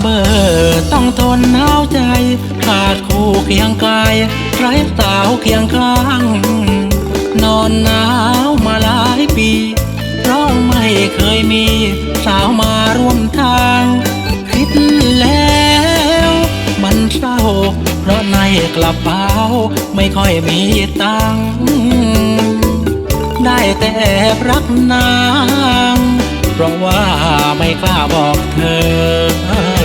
เบอร์ต้องทนหนาวใจขาดคู่เคียงกายไร้สาวเคียงข้าง นอนหนาวมาหลายปี เพราะไม่เคยมีสาวมาร่วมทาง คิดแล้ว มันเศร้า เพราะในกระเป๋าไม่ค่อยมีตังได้แต่รักนาง เพราะว่าไม่กล้าบอกเธอ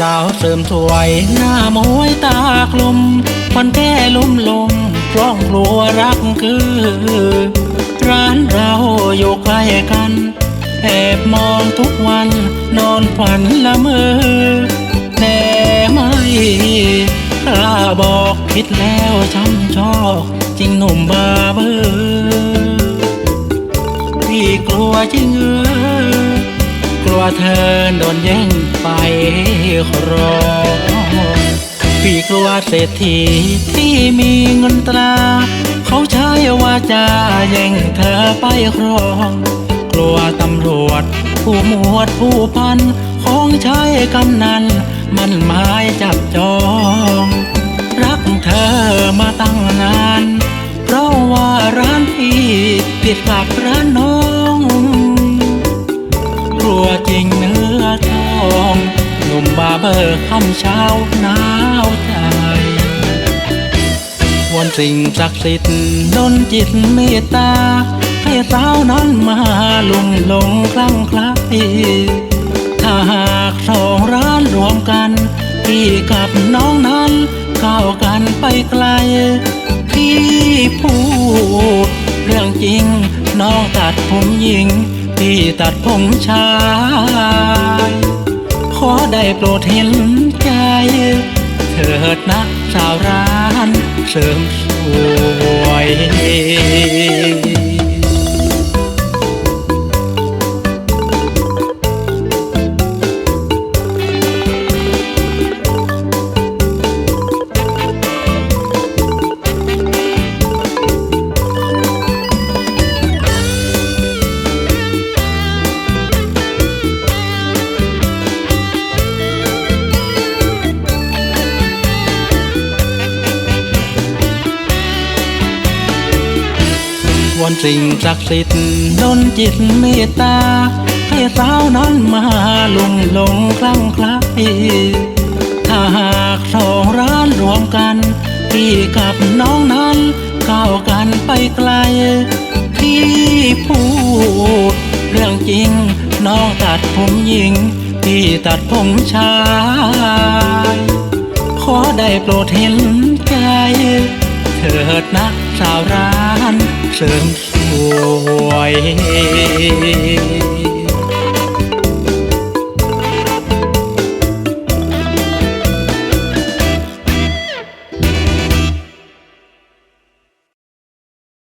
สาวเสริมสวยหน้ามวยตากลมมันแก้ลุ่มลมเพราะกลัวรักคือ ร้านเราอยู่ใกล้กัน แอบมองทุกวันนอนฝันละเมอแต่ไม่กล้าบอกคิดแล้วช้ำชอกจริงหนุ่มบาเบอร์พี่กลัวจริงเออ เธอโดนแย่งไปครองพี่กลัวเศรษฐีที่มีเงินตรา เขาใช้วาจะแย่งเธอไปครอง กลัวตำรวจ ผู้หมวดผู้พัน ของใช้กำนัน มันหมายจับจอง รักเธอมาตั้งนาน เพราะว่าร้านพี่ติดกับร้านน้อง นุ่มบาเบอร์คำเช้าหนาวใจวอนสิ่งศักดิ์สิทธิ์ดนจิตเมตตา ให้สาวนั้นมาลุงหลงคลั่งคล้ถ้าหากสองร้านรวมกัน พี่กับน้องนั้นก้าวกันไปไกล พี่พูด เรื่องจริง น้องตัดผมหญิง พี่ตัดผมชาย อได้โปรดเห็นใจ เถิดนะสาวร้านเสริมสวย วอนสิ่งศักดิ์สิทธิ์ดนจิตเมตตา ให้สาวนั้นมาลุงหลงคลั่งไคล้ถ้าหากสองร้านรวมกัน พี่กับน้องนั้นก้าวกันไปไกลพี่พูด เรื่องจริง น้องตัดผมหญิง พี่ตัดผมชาย ขอได้โปรดเห็นใจ เถิดนะ สาวร้านเสริมสวย